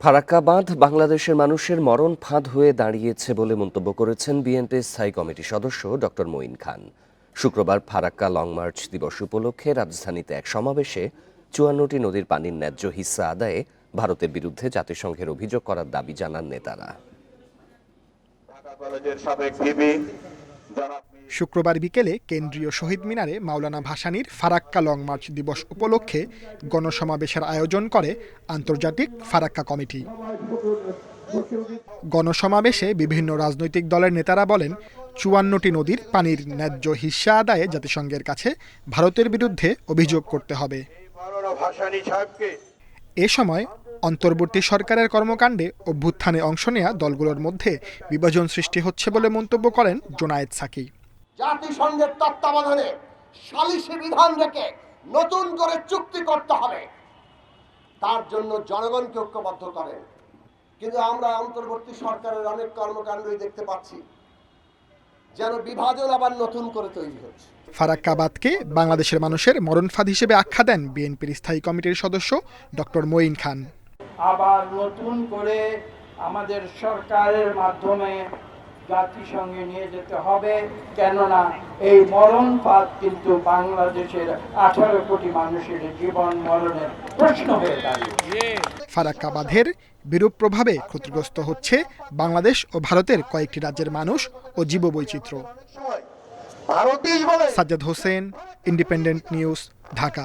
ফারাক্কা বাঁধ বাংলাদেশের মানুষের মরণ ফাঁদ হয়ে দাঁড়িয়েছে বলে মন্তব্য করেছেন বিএনপির স্থায়ী কমিটির সদস্য ডক্টর মঈন খান। শুক্রবার ফারাক্কা লং মার্চ দিবস উপলক্ষে রাজধানীতে এক সমাবেশে চুয়ান্নটি নদীর পানির ন্যায্য হিস্সা আদায়ে ভারতের বিরুদ্ধে জাতিসংঘের অভিযোগ করার দাবি জানান নেতারা। সাবেক শুক্রবার বিকেলে কেন্দ্রীয় শহীদ মিনারে মাওলানা ভাসানীর ফারাক্কা লং মার্চ দিবস উপলক্ষে গণসমাবেশের আয়োজন করে আন্তর্জাতিক ফারাক্কা কমিটি। গণসমাবেশে বিভিন্ন রাজনৈতিক দলের নেতারা বলেন চুয়ান্নটি নদীর পানির ন্যায্য হিস্সা আদায়ে জাতিসংঘের কাছে ভারতের বিরুদ্ধে অভিযোগ করতে হবে। এ সময় অন্তর্বর্তী সরকারের কর্মকাণ্ডে অভ্যুত্থানে অংশ নেয়া দলগুলোর মধ্যে বিভাজন সৃষ্টি হচ্ছে বলে মন্তব্য করেন জোনায়েদ সাকি। জাতিসংঘের তত্ত্বাবধানে সালিসি বিধান রেখে নতুন করে চুক্তি করতে হবে। তার জন্য জনগণকে ঐক্যবদ্ধ করেন কিন্তু আমরা অন্তর্বর্তী সরকারের অনেক কর্মকাণ্ডই দেখতে পাচ্ছি যেন বিভাজন আবার নতুন করে তৈরি হচ্ছে। ফারাক্কাবাদকে বাংলাদেশের মানুষের মরণফাঁদ হিসেবে আখ্যা দেন বিএনপির স্থায়ী কমিটির সদস্য ডক্টর মঈন খান। আবার নতুন করে আমাদের সরকারের মাধ্যমে জাতিসংঘে নিয়ে যেতে হবে কেননা এই মরণ ফাঁদ কিন্তু বাংলাদেশের আঠারো কোটি মানুষের জীবন মরণের প্রশ্ন হয়ে দাঁড়িয়েছে। ফারাক্কা বাঁধের বিরূপ প্রভাবে ক্ষতিগ্রস্ত হচ্ছে বাংলাদেশ ও ভারতের কয়েকটি রাজ্যের মানুষ ও জীববৈচিত্র্য। ভারতীয় বলে সাজ্জাদ হোসেন ইন্ডিপেন্ডেন্ট নিউজ ঢাকা।